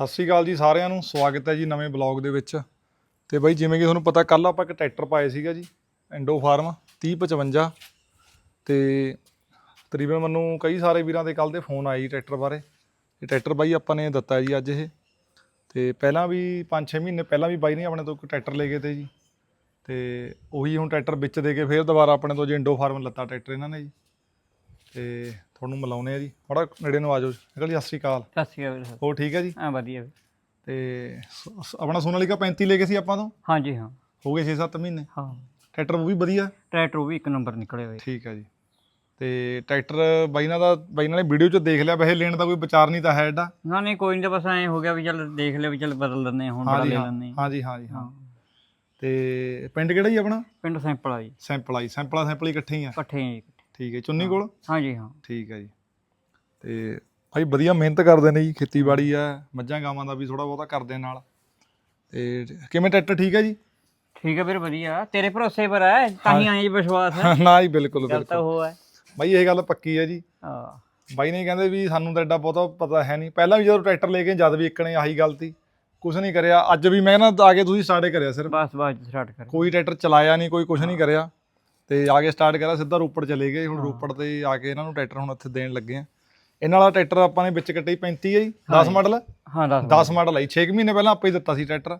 ਸਤਿ ਸ਼੍ਰੀ ਅਕਾਲ ਜੀ ਸਾਰਿਆਂ ਨੂੰ, ਸਵਾਗਤ ਹੈ ਜੀ ਨਵੇਂ ਬਲੌਗ ਦੇ ਵਿੱਚ। ਤੇ ਬਾਈ ਜਿਵੇਂ ਕਿ ਤੁਹਾਨੂੰ ਪਤਾ ਕੱਲ ਆਪਾਂ ਇੱਕ ਟਰੈਕਟਰ ਪਾਏ ਸੀਗਾ ਜੀ ਇੰਡੋ ਫਾਰਮ 3055 ਤੇ ਤਕਰੀਬਨ ਮੈਨੂੰ ਕਈ ਸਾਰੇ ਵੀਰਾਂ ਦੇ ਕੱਲ ਦੇ ਫੋਨ ਆਏ ਜੀ ਟਰੈਕਟਰ ਬਾਰੇ। ਇਹ ਟਰੈਕਟਰ ਬਾਈ ਆਪਾਂ ਨੇ ਦਿੱਤਾ ਜੀ ਅੱਜ ਇਹ। ਤੇ ਪਹਿਲਾਂ ਵੀ 5-6 ਮਹੀਨੇ ਪਹਿਲਾਂ ਵੀ ਬਾਈ ਨੇ ਆਪਣੇ ਤੋਂ ਇੱਕ ਟਰੈਕਟਰ ਲੈ ਗਏ ਤੇ ਜੀ। ਤੇ ਉਹੀ ਹੁਣ ਟਰੈਕਟਰ ਵਿੱਚ ਦੇ ਕੇ ਫਿਰ ਦੁਬਾਰਾ ਆਪਣੇ ਤੋਂ ਜੀ ਇੰਡੋ ਫਾਰਮ ਲੱਤਾ ਟਰੈਕਟਰ ਇਹਨਾਂ ਨੇ ਜੀ। ਤੇ ਤੁਹਾਨੂੰ ਮਿਲਾਉਣੇ ਆ ਜੀ। ਥੋੜਾ ਨੇੜੇ ਨੂੰ ਆ ਜਾਓ ਅੰਕਲ ਜੀ ਸਤਿ ਸ਼੍ਰੀ ਅਕਾਲ। ਸਤਿ ਸ਼੍ਰੀ ਅਕਾਲ ਵੀਰ ਹੋਰ ਠੀਕ ਹੈ ਜੀ? ਹਾਂ ਵਧੀਆ ਵੀਰ। ਤੇ ਸ- ਸ- ਆਪਣਾ ਸੋਨਾਲੀਕਾ 35 ਲੈ ਗਏ ਸੀ ਆਪਾਂ ਤੋਂ? ਹਾਂਜੀ ਹਾਂ। ਹੋ ਗਏ 6-7 ਮਹੀਨੇ? ਹਾਂ। ਟਰੈਕਟਰ ਉਹ ਵੀ ਵਧੀਆ? ਟਰੈਕਟਰ ਉਹ ਵੀ ਇੱਕ ਨੰਬਰ ਨਿਕਲੇ ਹੋਏ। ਠੀਕ ਹੈ ਜੀ। ਤੇ ਟਰੈਕਟਰ ਬਾਈ ਨਾਲ ਦਾ ਬਾਈ ਨਾਲ ਨੇ ਵੀਡੀਓ 'ਚ ਦੇਖ ਲਿਆ ਵੈਸੇ ਲੈਣ ਦਾ ਕੋਈ ਵਿਚਾਰ ਨਹੀਂ ਤਾਂ ਹੈ ਐਡਾ ਨਾ ਨਹੀਂ ਕੋਈ ਨਹੀਂ ਤਾਂ ਬਸ ਐਂ ਹੋ ਗਿਆ ਵੀ ਚੱਲ ਦੇਖ ਲਿਆ ਵੀ ਚੱਲ ਬਦਲ ਹਾਂ, ਹੁਣ ਬੜਾ ਲੈ ਹਾਂ। ਲੈਂਦੇ ਹਾਂ। ਹਾਂਜੀ ਹਾਂਜੀ ਹਾਂ। ਹਾਂ। ਤੇ ਪਿੰਡ ਕਿਹੜਾ ਜੀ ਆਪਣਾ? ਪਿੰਡ ਸੈਂਪਲ ਆ ਜੀ। ਸੈਂਪਲ ਆਈ ਸੈਂਪਲਾਂ ਸੈਂਪਲ ਹੀ ਇਕੱਠੇ ਹੀ ਆ। ਇਕੱਠੇ ਆ ਜੀ ਠੀਕ ਹੈ ਚੁੰਨੀ ਕੋਲ? ਹਾਂਜੀ ਹਾਂ। ਠੀਕ ਹੈ ਜੀ। ਤੇ ਭਾਈ ਵਧੀਆ ਮਿਹਨਤ ਕਰਦੇ ਨੇ ਜੀ ਖੇਤੀਬਾੜੀ ਆ ਮੱਝਾਂ ਗਾਵਾਂ ਦਾ ਵੀ ਥੋੜਾ ਬਹੁਤਾ ਕਰਦੇ ਨਾਲ। ਤੇ ਕਿਵੇਂ ਟਰੈਕਟਰ ਠੀਕ ਹੈ ਜੀ? ਠੀਕ ਹੈ ਵੀਰ ਵਧੀਆ। ਤੇਰੇ ਭਰੋਸੇ ਪਰ ਹੈ ਤਾਂ ਹੀ ਆਏ ਜੀ ਵਿਸ਼ਵਾਸ। ਹੈ ਨਾ ਜੀ ਬਿਲਕੁਲ ਬਿਲਕੁਲ ਤਾਂ ਉਹ ਹੈ ਬਾਈ ਇਹ ਗੱਲ ਪੱਕੀ ਹੈ ਜੀ। ਹਾਂ। ਬਾਈ ਨੇ ਕਹਿੰਦੇ ਵੀ ਸਾਨੂੰ ਤਾਂ ਐਡਾ ਬਹੁਤਾ ਪਤਾ ਹੈ ਨਹੀਂ। ਪਹਿਲਾਂ ਵੀ ਜਦੋਂ ਟਰੈਕਟਰ ਲੈ ਕੇ ਜਦ ਵੀ ਇੱਕਣੇ ਆਹੀ ਗੱਲ ਤੀ ਕੁਝ ਨਹੀਂ ਕਰਿਆ। ਅੱਜ ਵੀ ਮੈਂ ਨਾ ਆ ਕੇ ਤੁਸੀਂ ਸਟਾਰਟ ਕਰਿਆ ਸਿਰਫ। ਬਸ ਬਸ ਸਟਾਰਟ ਕਰ ਕੋਈ ਟਰੈਕਟਰ ਚਲਾਇਆ ਨਹੀਂ ਕੋਈ ਕੁਝ ਨਹੀਂ ਕਰਿਆ। ਤੇ ਆ ਕੇ ਸਟਾਰਟ ਕਰਿਆ ਸਿੱਧਾ ਰੋਪੜ ਚਲੇ ਗਏ। ਹੁਣ ਰੋਪੜ ਤੇ ਆ ਕੇ ਇਹਨਾਂ ਨੂੰ ਟਰੈਕਟਰ ਹੁਣ ਇੱਥੇ ਦੇਣ ਲੱਗੇ ਆ। ਇਹਨਾਂ ਵਾਲਾ ਟਰੈਕਟਰ ਆਪਾਂ ਨੇ ਵਿੱਚ ਕੱਟੇ 35 ਹੈ ਜੀ। 10 ਮਾਡਲ? ਹਾਂ ਦੱਸ 10 ਮਾਡਲ। ਆਈ। 6 ਮਹੀਨੇ ਪਹਿਲਾਂ ਆਪੇ ਹੀ ਦਿੱਤਾ ਸੀ ਟਰੈਕਟਰ।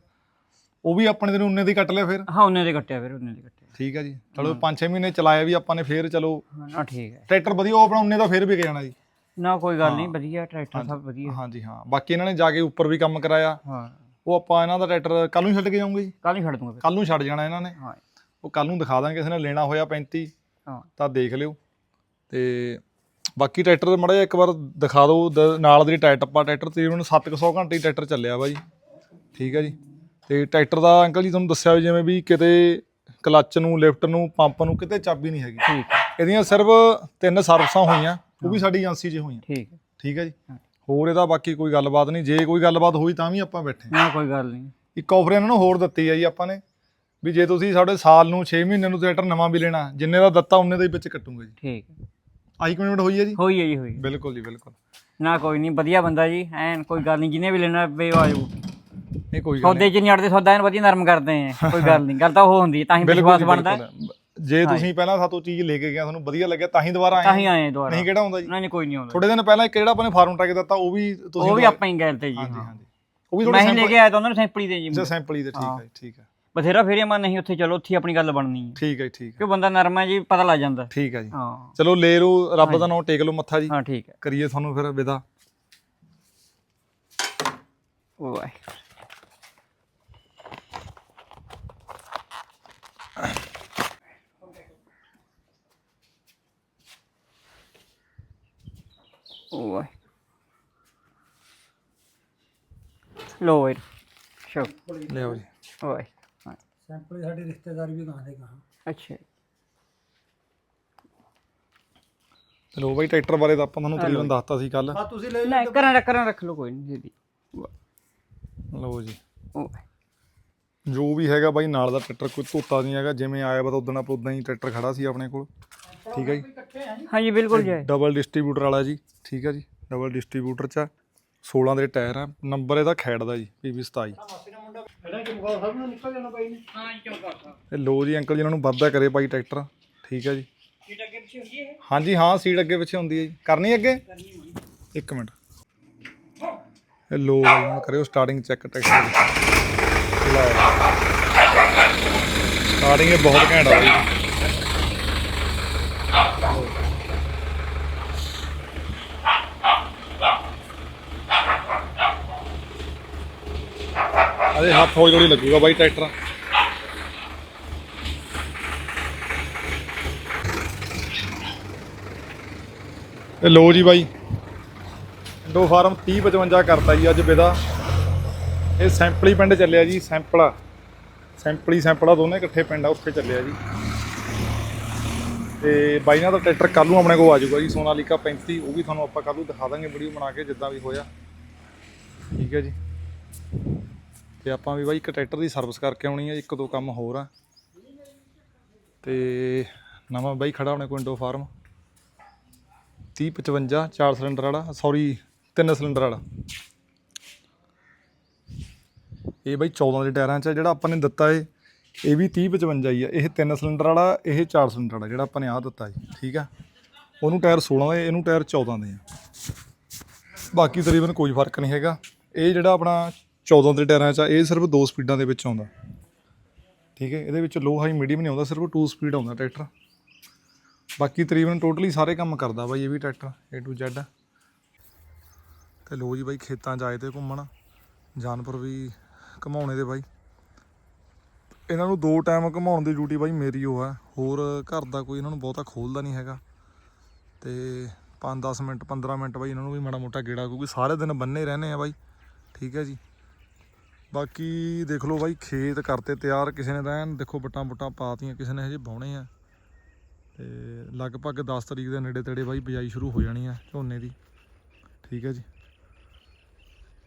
ਉਹ ਵੀ ਆਪਣੇ ਦਿਨ ਉਨੇ ਦੀ ਕੱਟ ਲਿਆ ਫਿਰ। ਹਾਂ ਉਹਨੇ ਦੇ ਕੱਟਿਆ ਵੀਰ ਉਹਨੇ ਦੇ ਕੱਟਿਆ। ਠੀਕ ਹੈ ਜੀ। ਚਲੋ 5-6 ਮਹੀਨੇ ਚਲਾਇਆ ਵੀ ਆਪਾਂ ਨੇ ਫਿਰ ਚਲੋ ਹਾਂ, ਨਾ ਠੀਕ ਹੈ। ਟਰੈਕਟਰ ਵਧੀਆ ਉਹ ਆਪਣਾ ਉਨੇ ਦਾ ਫਿਰ ਵਿਕ ਜਾਣਾ ਜੀ। ਨਾ ਕੋਈ ਗੱਲ ਨਹੀਂ ਵਧੀਆ ਟਰੈਕਟਰ ਸਭ ਵਧੀਆ। ਹਾਂਜੀ ਹਾਂ। ਬਾਕੀ ਇਹਨਾਂ ਨੇ ਜਾ ਕੇ ਉੱਪਰ ਵੀ ਕੰਮ ਕਰਾਇਆ। ਹਾਂ। ਉਹ ਆਪਾਂ ਇਹਨਾਂ ਦਾ ਟਰੈਕਟਰ ਕੱਲ ਨੂੰ ਛੱਡ ਕੇ ਜਾਵਾਂਗੇ ਜੀ। ਕੱਲ ਹੀ ਛੱਡ ਦੂੰਗਾ ਕੱਲ ਨੂੰ ਛੱਡ ਜਾਣਾ ਇਹਨਾਂ ਨੇ। ਹਾਂ। ਉਹ ਕੱਲ ਨੂੰ ਦਿਖਾ ਦਾਂਗੇ ਕਿਸੇ ਨੇ ਲੈਣਾ ਹੋਇਆ 35 ਹਾਂ। ਤਾਂ ਦੇਖ ਲਿਓ। ਤੇ ਬਾਕੀ ਟਰੈਕਟਰ ਮੜਾ ਜਿਹਾ ਇੱਕ ਵਾਰ ਦਿਖਾ ਦਿਓ ਨਾਲ ਦੀ ਟਾਇਰ ਟੱਪਾ ਟਰੈਕਟਰ ਤਕਰੀਬਨ 700 ਘੰਟੇ ਟਰੈਕਟਰ ਚੱਲਿਆ ਵਾ ਜੀ। ਠੀਕ ਹੈ ਜੀ। ਤੇ ਟਰੈਕਟਰ ਦਾ ਅੰਕਲ ਜੀ ਤੁਹਾਨੂੰ ਦੱਸਿਆ ਵੀ ਜਿਵੇਂ ਵੀ ਕਿਤੇ ਕਲੱਚ ਨੂੰ ਲਿਫਟ ਨੂੰ ਪੰਪ ਨੂੰ ਕਿਤੇ ਚਾਬੀ ਨਹੀਂ ਹੈਗੀ। ਠੀਕ ਇਹਦੀਆਂ ਸਿਰਫ ਤਿੰਨ ਸਰਵਿਸਾਂ ਹੋਈਆਂ ਉਹ ਵੀ ਸਾਡੀ ਏਜੰਸੀ 'ਚ ਹੋਈਆਂ। ਠੀਕ ਠੀਕ ਹੈ ਜੀ। ਹੋਰ ਇਹਦਾ ਬਾਕੀ ਕੋਈ ਗੱਲਬਾਤ ਨਹੀਂ। ਜੇ ਕੋਈ ਗੱਲਬਾਤ ਹੋਈ ਤਾਂ ਵੀ ਆਪਾਂ ਬੈਠੇ ਹਾਂ। ਨਾ ਕੋਈ ਗੱਲ ਨਹੀਂ। ਇੱਕ ਆਫਰ ਇਹਨਾਂ ਨੂੰ ਹੋਰ ਦਿੱਤੀ ਹੈ ਜੀ ਆਪਾਂ ਨੇ। ਵੀ ਜੇ ਤੁਸੀਂ ਸਾਡੇ ਸਾਲ ਨੂੰ 6 ਮਹੀਨੇ ਨੂੰ ਟਰੈਕਟਰ ਨਵਾਂ ਵੀ ਲੈਣਾ ਜਿੰਨੇ ਦਾ ਦਿੱਤਾ ਉਹਨੇ ਦੇ ਵਿੱਚ ਕੱਟੂਗੇ ਜੀ। ਠੀਕ ਹੈ। ਆਹੀ ਕਮਿਟਮੈਂਟ ਹੋਈ ਹੈ ਜੀ? ਹੋਈ ਹੈ ਜੀ ਹੋਈ ਬਿਲਕੁਲ ਜੀ ਬਿਲਕੁਲ। ਨਾ ਕੋਈ ਨਹੀਂ ਵਧੀਆ ਬੰਦਾ ਜੀ ਐਨ ਕੋਈ ਗੱਲ ਨਹੀਂ ਜਿਹਨੇ ਵੀ ਲੈਣਾ ਬੇ ਆਜੂ ਇਹ ਕੋਈ ਗੱਲ ਸੌਦੇ ਚ ਨਹੀਂ ਅੜਦੇ ਸੌਦਾ ਐਨ ਵਧੀਆ ਨਰਮ ਕਰਦੇ ਆ ਕੋਈ ਗੱਲ ਨਹੀਂ ਗੱਲ ਤਾਂ ਉਹ ਹੁੰਦੀ ਹੈ, ਤਾਂ ਹੀ ਬਿਲਕੁਲ ਵਿਸ਼ਵਾਸ ਜੀ, ਬਣਦਾ। ਹੈ। ਬਿਲਕੁਲ। ਜੇ ਤੁਸੀਂ ਪਹਿਲਾਂ ਸਾਤੋਂ ਚੀਜ਼ ਲੈ ਕੇ ਗਿਆ ਤੁਹਾਨੂੰ ਵਧੀਆ ਲੱਗਿਆ ਤਾਂ ਹੀ ਦੁਬਾਰਾ ਤਾਂ ਆਏ ਹੀ ਆਏ ਆ ਦੁਬਾਰਾ। ਨਹੀਂ ਕਿਹੜਾ ਹੁੰਦਾ ਜੀ? ਨਹੀਂ ਨਹੀਂ ਕੋਈ ਨਹੀਂ ਆਉਂਦਾ। ਥੋੜੇ ਦਿਨ ਪਹਿਲਾਂ ਇੱਕ ਜਿਹੜਾ ਆਪਾਂ ਨੇ ਫਾਰਮ ਟਰੈਕ ਦਿੱਤਾ ਉਹ ਵੀ ਤੁਸੀਂ ਉਹ ਵੀ ਆਪਾਂ ਹੀ ਗੈਲ ਤੇ ਜੀ ਹਾਂਜੀ ਹਾਂ। ਹਾਂਜੀ। ਉਹ ਵੀ ਮੈਂ ਥੋੜਾ ਹੀ ਲੈ ਕੇ ਆਇਆ ਤਾਂ ਉਹਨਾਂ ਨੂੰ ਸੈਂਪਲੀ ਦੇ ਜੀ ਸੈਂਪਲ ਹੀ ਦੇ ਠੀਕ ਹੈ ਠੀਕ ਹੈ। ਬਥੇਰਾ ਫੇਰੇ ਮਨ ਨਹੀਂ ਉੱਥੇ ਚਲੋ ਉੱਥੇ ਹੀ ਆਪਣੀ ਗੱਲ ਬਣਨੀ ਹੈ। ਠੀਕ ਹੈ ਜੀ, ਠੀਕ ਹੈ। ਕਿਉਂ ਬੰਦਾ ਨਰਮ ਹੈ ਜੀ ਪਤਾ ਲੱਗ ਜਾਂਦਾ। ਠੀਕ ਹੈ ਜੀ। ਹਾਂ। ਚਲੋ ਲੈ ਲਓ ਰੱਬ ਦਾ ਨਾਮ ਟੇਕ ਲਓ ਮੱਥਾ ਜੀ। ਹਾਂ ਠੀਕ ਹੈ। ਕਰੀਏ ਤੁਹਾਨੂੰ ਫਿਰ ਵਿਦਾ। ਵਾਹ ਵਾਹ ਲੋ ਵੀਰ ਸ਼ੋ ਜੀ। ਵਾਹ ਸੈਂਪਲ ਸਾਡੇ ਰਿਸ਼ਤੇਦਾਰ ਵੀ ਗਾਂ ਦੇ ਗਾਂ ਅੱਛਾ ਚਲੋ ਬਾਈ ਟਰੈਕਟਰ ਬਾਰੇ ਤਾਂ ਆਪਾਂ ਤੁਹਾਨੂੰ ਤਕਰੀਬਨ ਦੱਸਤਾ ਸੀ ਕੱਲ ਹਾਂ ਕਰਾਂ ਰੱਖ ਰੱਖ ਲਓ ਕੋਈ ਨਹੀਂ ਜੀ ਲਓ ਜੀ। ਜੋ ਵੀ ਹੈਗਾ ਬਾਈ ਨਾਲ ਦਾ ਟਰੈਕਟਰ ਕੋਈ ਧੋਤਾ ਨਹੀਂ ਹੈਗਾ। ਜਿਵੇਂ ਆਇਆ ਵਾ ਉਦੋਂ ਆਪਾਂ ਉਦਾਂ ਹੀ ਟਰੈਕਟਰ ਖੜਾ ਸੀ ਆਪਣੇ ਕੋਲ। ਠੀਕ ਹੈ ਜੀ। ਹਾਂ ਜੀ। ਬਿਲਕੁਲ ਜੀ। ਡਬਲ ਡਿਸਟ੍ਰੀਬਿਊਟਰ ਵਾਲਾ ਜੀ। ਠੀਕ ਹੈ ਜੀ। ਡਬਲ ਡਿਸਟ੍ਰੀਬਿਊਟਰ ਚ 16 ਦੇ ਟਾਇਰ ਆ। ਨੰਬਰ ਇਹਦਾ ਖੈੜ ਦਾ ਜੀ PB27 ਪਹਿਲਾਂ ਲੋ ਜੀ ਅੰਕਲ ਜੀ ਇਹਨਾਂ ਨੂੰ ਵਾਧਾ ਕਰੇ ਭਾਈ ਟਰੈਕਟਰ। ਠੀਕ ਹੈ ਜੀ। ਸੀਟ ਅੱਗੇ ਪਿੱਛੇ ਹੁੰਦੀ ਹੈ ਹਾਂਜੀ ਹਾਂ ਸੀਟ ਅੱਗੇ ਪਿੱਛੇ ਹੁੰਦੀ ਹੈ ਜੀ। ਕਰਨੀ ਅੱਗੇ? ਕਰਨੀ ਹੋਣੀ ਇੱਕ ਮਿੰਟ। ਇਹ ਲੋ ਬਾਈ ਕਰਿਓ ਸਟਾਰਟਿੰਗ ਚੈੱਕ ਟਰੈਕਟਰ ਸਟਾਰਟਿੰਗ ਇਹ ਬਹੁਤ ਘੈਂਟ ਆ ਬਾਈ। ਅਰੇ ਹੱਥ ਹੌਲੀ ਹੌਲੀ ਲੱਗੂਗਾ ਬਾਈ ਟਰੈਕਟਰ। ਇਹ ਲੋ ਜੀ ਬਾਈ। ਇੰਡੋ ਫਾਰਮ 3055 ਕਰਤਾ ਜੀ ਅੱਜ ਵਿਦਾ। ਇਹ ਸੈਂਪਲੀ ਪਿੰਡ ਚੱਲਿਆ ਜੀ, ਸੈਂਪਲਾ ਸੈਂਪਲੀ ਸੈਂਪਲਾ ਦੋਨੇ ਇਕੱਠੇ ਪਿੰਡ ਆ, ਉੱਥੇ ਚੱਲਿਆ ਜੀ। ਤੇ ਬਾਈ ਨਾਲ ਦਾ ਟਰੈਕਟਰ ਕੱਲ ਨੂੰ ਆਪਣੇ ਕੋਲ ਆ ਜਾਊਗਾ ਜੀ, ਸੋਨਾਲੀਕਾ 35 ਉਹ ਵੀ ਤੁਹਾਨੂੰ ਆਪਾਂ ਕੱਲ ਨੂੰ ਦਿਖਾ ਦਾਂਗੇ, ਵੀਡੀਓ ਬਣਾ ਕੇ ਜਿੱਦਾਂ ਵੀ ਹੋਇਆ। ਠੀਕ ਹੈ ਜੀ। ਤੇ ਆਪਾਂ ਵੀ ਬਾਈ ਇੱਕ ਟਰੈਕਟਰ ਦੀ ਸਰਵਿਸ ਕਰਕੇ ਆਉਣੀ ਹੈ ਇੱਕ ਦੋ ਕੰਮ ਹੋਰ ਆ। ਤੇ ਨਵਾਂ ਬਾਈ ਖੜਾ ਹੋਣਾ ਕੋਲ ਫਾਰਮ ਫਾਰਮ 3055 ਚਾਰ ਸਿਲੰਡਰ ਵਾਲਾ, ਸੌਰੀ, ਤਿੰਨ ਸਿਲੰਡਰ ਵਾਲਾ। ਇਹ ਬਾਈ 14 ਦੇ ਟਾਇਰਾਂ 'ਚ ਆ, ਜਿਹੜਾ ਆਪਾਂ ਨੇ ਦਿੱਤਾ ਏ, ਇਹ ਵੀ 30 55 ਹੀ ਆ। ਇਹ ਤਿੰਨ ਸਿਲੰਡਰ ਵਾਲਾ, ਇਹ 4 ਸਿਲੰਡਰ ਵਾਲਾ, ਜਿਹੜਾ ਆਪਾਂ ਨੇ ਆਹ ਦਿੱਤਾ ਜੀ ਠੀਕ ਆ? ਉਹਨੂੰ ਟਾਇਰ 16 ਦੇ, ਇਹਨੂੰ ਟਾਇਰ 14 ਦੇ ਆ। ਬਾਕੀ ਤਕਰੀਬਨ ਕੋਈ ਫ਼ਰਕ ਨਹੀਂ ਹੈਗਾ। ਇਹ ਜਿਹੜਾ ਆਪਣਾ 14 ਦੇ ਟਾਇਰਾਂ 'ਚ ਆ, ਇਹ ਸਿਰਫ ਦੋ ਸਪੀਡਾਂ ਦੇ ਵਿੱਚ ਆਉਂਦਾ। ਠੀਕ ਹੈ, ਇਹਦੇ ਵਿੱਚ ਲੋ ਹਾਈ ਮੀਡੀਅਮ ਨਹੀਂ ਆਉਂਦਾ, ਸਿਰਫ 2 ਸਪੀਡ ਆਉਂਦਾ ਟਰੈਕਟਰ। ਬਾਕੀ ਤਕਰੀਬਨ ਟੋਟਲੀ ਸਾਰੇ ਕੰਮ ਕਰਦਾ ਬਾਈ ਇਹ ਵੀ ਟਰੈਕਟਰ, A to Z ਤੇ ਲੋ ਜੀ ਬਾਈ ਖੇਤਾਂ 'ਚ ਆਏ ਤੇ ਘੁੰਮਣ। ਜਾਨਵਰ ਵੀ ਘਮਾਉਣੇ ਦੇ ਬਾਈ। ਇਹਨਾਂ ਨੂੰ ਦੋ ਟਾਈਮ ਘਮਾਉਣ ਦੀ ਡਿਊਟੀ ਬਾਈ ਮੇਰੀ ਉਹ ਹੈ ਹੋਰ ਘਰ ਦਾ ਕੋਈ ਇਹਨਾਂ ਨੂੰ ਬਹੁਤਾ ਖੋਲਦਾ ਨਹੀਂ ਹੈਗਾ। ਤੇ 5-10 ਮਿੰਟ 15 ਮਿੰਟ ਬਾਈ ਇਹਨਾਂ ਨੂੰ ਵੀ ਮਾੜਾ ਮੋਟਾ ਗੇੜਾ, ਕਿਉਂਕਿ ਸਾਰੇ ਦਿਨ ਬੰਨੇ ਰਹਿੰਦੇ ਆ ਬਾਈ। ਠੀਕ ਹੈ ਜੀ। ਬਾਕੀ ਦੇਖ ਲਓ ਬਾਈ, ਖੇਤ ਕਰਤੇ ਤਿਆਰ, ਕਿਸੇ ਨੇ ਤਾਂ ਐਨ ਦੇਖੋ ਬਟਾਂ ਬੁਟਾਂ ਪਾਤੀਆਂ, ਕਿਸੇ ਨੇ ਹਜੇ ਬਾਉਣੇ ਆ। ਤੇ ਲਗਭਗ 10 ਤਰੀਕ ਦੇ ਨੇੜੇ ਤੇੜੇ ਬਾਈ ਬਿਜਾਈ ਸ਼ੁਰੂ ਹੋ ਜਾਣੀ ਆ ਝੋਨੇ ਦੀ। ਠੀਕ ਹੈ ਜੀ।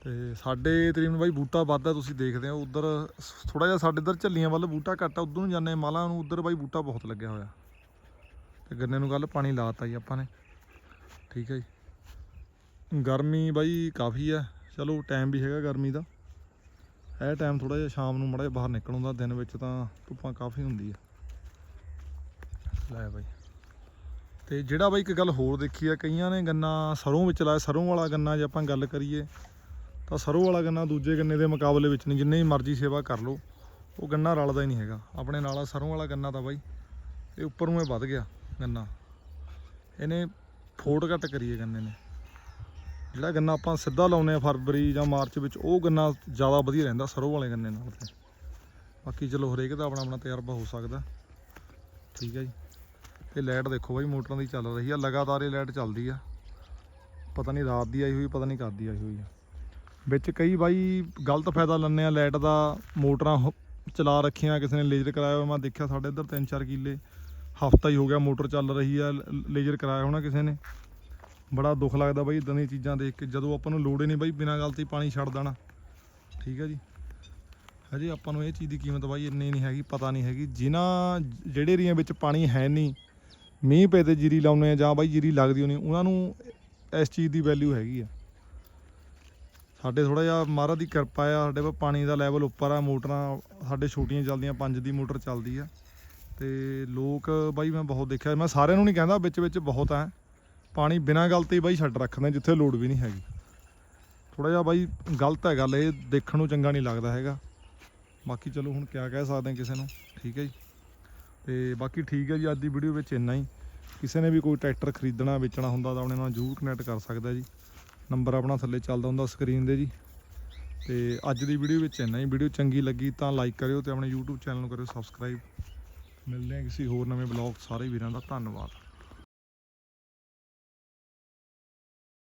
ਤੇ ਸਾਡੇ ਤਕਰੀਬਨ ਬਾਈ ਬੂਟਾ ਵੱਧਦਾ, ਤੁਸੀਂ ਦੇਖਦੇ ਹੋ, ਉਧਰ ਥੋੜਾ ਜਿਹਾ ਸਾਡੇ ਇਧਰ ਝੱਲੀਆਂ ਵੱਲ ਬੂਟਾ ਘੱਟ ਆ, ਉਧਰ ਨੂੰ ਜਾਂਦੇ ਮਾਲਾ ਨੂੰ, ਉਧਰ ਬਾਈ ਬੂਟਾ ਬਹੁਤ ਲੱਗਿਆ ਹੋਇਆ। ਤੇ ਗੰਨੇ ਨੂੰ ਕੱਲ ਪਾਣੀ ਲਾਤਾ ਜੀ ਆਪਾਂ ਨੇ। ਠੀਕ ਹੈ ਜੀ। ਗਰਮੀ ਬਾਈ ਕਾਫੀ ਆ। ਚਲੋ ਟਾਈਮ ਵੀ ਹੈਗਾ ਗਰਮੀ ਦਾ। ਇਹ ਟਾਈਮ ਥੋੜਾ ਜਿਹਾ ਸ਼ਾਮ ਨੂੰ ਮੜਾ ਜਿਹਾ ਬਾਹਰ ਨਿਕਲ ਹੁੰਦਾ ਦਿਨ ਵਿੱਚ ਤਾਂ ਧੁੱਪਾਂ ਕਾਫੀ ਹੁੰਦੀ ਆ। ਲੈ ਬਾਈ। ਤੇ ਜਿਹੜਾ ਬਾਈ ਇੱਕ ਗੱਲ ਹੋਰ ਦੇਖੀ ਆ, ਕਈਆਂ ਨੇ ਗੰਨਾ ਸਰੋਂ ਵਿੱਚ ਲਾਇਆ ਸਰੋਂ ਵਾਲਾ ਗੰਨਾ ਜੇ ਆਪਾਂ ਗੱਲ ਕਰੀਏ, ਤਾਂ ਸਰੋਂ ਵਾਲਾ ਗੰਨਾ ਦੂਜੇ ਗੰਨੇ ਦੇ ਮੁਕਾਬਲੇ ਵਿੱਚ ਨਹੀਂ, ਜਿੰਨੇ ਮਰਜ਼ੀ ਸੇਵਾ ਕਰ ਲਓ, ਉਹ ਗੰਨਾ ਰਲਦਾ ਹੀ ਨਹੀਂ ਹੈਗਾ। ਆਪਣੇ ਨਾਲ ਆ ਸਰੋਂ ਵਾਲਾ ਗੰਨਾ ਤਾਂ ਬਾਈ, ਇਹ ਉੱਪਰ ਨੂੰ ਇਹ ਵੱਧ ਗਿਆ ਗੰਨਾ। ਇਹਨੇ ਫੋਟ ਘੱਟ ਕਰੀਏ ਗੰਨੇ ਨੇ। ਜਿਹੜਾ ਗੰਨਾ ਆਪਾਂ ਸਿੱਧਾ ਲਾਉਨੇ ਆ ਫਰਵਰੀ ਜਾਂ ਮਾਰਚ ਵਿੱਚ, ਉਹ ਗੰਨਾ ਜ਼ਿਆਦਾ ਵਧੀਆ ਰਹਿੰਦਾ ਸਰੋਂ ਵਾਲੇ ਗੰਨੇ ਨਾਲ ਤੇ। ਬਾਕੀ ਚਲੋ ਹਰੇਕ ਦਾ ਆਪਣਾ ਆਪਣਾ ਤਜਰਬਾ ਹੋ ਸਕਦਾ। ਠੀਕ ਹੈ ਜੀ। ਤੇ ਲਾਈਟ ਦੇਖੋ ਬਾਈ, ਮੋਟਰਾਂ ਦੀ ਚੱਲ ਰਹੀ ਆ। ਲਗਾਤਾਰ ਇਹ ਲਾਈਟ ਚੱਲਦੀ ਆ। ਪਤਾ ਨਹੀਂ ਰਾਤ ਦੀ ਆਈ ਹੋਈ, ਪਤਾ ਨਹੀਂ ਕਦ ਦੀ ਆਈ ਹੋਈ ਆ। ਵਿੱਚ ਕਈ ਬਾਈ ਗਲਤ ਫਾਇਦਾ ਲੈਂਦੇ ਆ ਲਾਈਟ ਦਾ। ਮੋਟਰਾਂ ਹੋ- ਚਲਾ ਰੱਖੀਆਂ, ਕਿਸੇ ਨੇ ਲੇਜ਼ਰ ਕਰਾਇਆ ਹੋਇਆ। ਮੈਂ ਦੇਖਿਆ ਸਾਡੇ ਇੱਧਰ 3-4 ਕਿੱਲੇ, ਹਫਤਾ ਹੀ ਹੋ ਗਿਆ ਮੋਟਰ ਚੱਲ ਰਹੀ ਆ। ਲ- ਲੇਜ਼ਰ ਕਰਾਇਆ ਹੋਣਾ ਕਿਸੇ ਨੇ। ਬੜਾ ਦੁੱਖ ਲੱਗਦਾ ਬਾਈ ਇਦਾਂ ਦੀਆਂ ਚੀਜ਼ਾਂ ਦੇਖ ਕੇ, ਜਦੋਂ ਆਪਾਂ ਨੂੰ ਲੋੜ ਹੀ ਨਹੀਂ ਬਾਈ ਬਿਨਾਂ ਗੱਲ ਤੇ ਪਾਣੀ ਛੱਡ ਦੇਣਾ। ਠੀਕ ਹੈ ਜੀ? ਹਜੇ ਆਪਾਂ ਨੂੰ ਇਹ ਚੀਜ਼ ਦੀ ਕੀਮਤ ਬਾਈ ਇੰਨੀ ਨਹੀਂ ਹੈਗੀ, ਪਤਾ ਨਹੀਂ ਹੈਗੀ। ਜਿਨ੍ਹਾਂ ਜਿਹੜੇ ਏਰੀਆ ਵਿੱਚ ਪਾਣੀ ਹੈ ਨਹੀਂ, ਮੀਂਹ ਪਏ ਤੇ ਜੀਰੀ ਲਾਉਨੇ ਆ ਜਾਂ ਬਾਈ ਜੀਰੀ ਲੱਗਦੀ ਹੋਣੀ, ਉਹਨਾਂ ਨੂੰ ਇਸ ਚੀਜ਼ ਦੀ ਵੈਲਿਊ ਹੈਗੀ ਆ। ਸਾਡੇ ਥੋੜਾ ਜਿਹਾ ਮਹਾਰਾਜ ਦੀ ਕਿਰਪਾ ਆ, ਸਾਡੇ ਕੋਲ ਪਾਣੀ ਦਾ ਲੈਵਲ ਉੱਪਰ ਆ, ਮੋਟਰਾਂ ਸਾਡੇ ਛੋਟੀਆਂ ਚੱਲਦੀਆਂ, ਪੰਜ ਦੀ ਮੋਟਰ ਚੱਲਦੀ ਆ। ਤੇ ਲੋਕ ਬਾਈ ਮੈਂ ਬਹੁਤ ਦੇਖਿਆ, ਮੈਂ ਸਾਰਿਆਂ ਨੂੰ ਨਹੀਂ ਕਹਿੰਦਾ, ਵਿੱਚ ਵਿੱਚ ਬਹੁਤ ਆ। ਪਾਣੀ ਬਿਨਾਂ ਗੱਲ ਤੇ ਹੀ ਬਾਈ ਛੱਡ ਰੱਖਦੇ ਜਿੱਥੇ ਲੋੜ ਵੀ ਨਹੀਂ ਹੈਗੀ। ਥੋੜਾ ਜਿਹਾ ਬਾਈ ਗਲਤ ਹੈ ਗੱਲ, ਇਹ ਦੇਖਣ ਨੂੰ ਚੰਗਾ ਨਹੀਂ ਲੱਗਦਾ ਹੈਗਾ। ਬਾਕੀ ਚਲੋ ਹੁਣ ਕਿਆ ਕਹਿ ਸਕਦੇ ਕਿਸੇ ਨੂੰ, ਠੀਕ ਹੈ ਜੀ। ਤੇ ਬਾਕੀ ਠੀਕ ਹੈ ਜੀ, ਅੱਜ ਦੀ ਵੀਡੀਓ ਵਿੱਚ ਇੰਨਾ ਹੀ। ਕਿਸੇ ਨੇ ਵੀ ਕੋਈ ਟਰੈਕਟਰ ਖਰੀਦਣਾ, ਵੇਚਣਾ ਹੁੰਦਾ ਤਾਂ ਆਪਣੇ ਨਾਲ ਜ਼ਰੂਰ ਕਨੈਕਟ ਕਰ ਸਕਦਾ ਜੀ। ਨੰਬਰ ਆਪਣਾ ਥੱਲੇ ਚੱਲਦਾ ਹੁੰਦਾ ਸਕਰੀਨ ਦੇ ਜੀ। ਤੇ ਅੱਜ ਦੀ ਵੀਡੀਓ ਵਿੱਚ ਇੰਨਾ ਹੀ। ਵੀਡੀਓ ਚੰਗੀ ਲੱਗੀ ਤਾਂ ਲਾਈਕ ਕਰਿਓ ਤੇ ਆਪਣੇ YouTube ਚੈਨਲ ਨੂੰ ਕਰਿਓ ਸਬਸਕ੍ਰਾਈਬ ਮਿਲਦੇ ਹਾਂ ਕਿਸੇ ਹੋਰ ਨਵੇਂ ਬਲੌਗ ਸਾਰੇ ਵੀਰਾਂ ਦਾ। ਧੰਨਵਾਦ।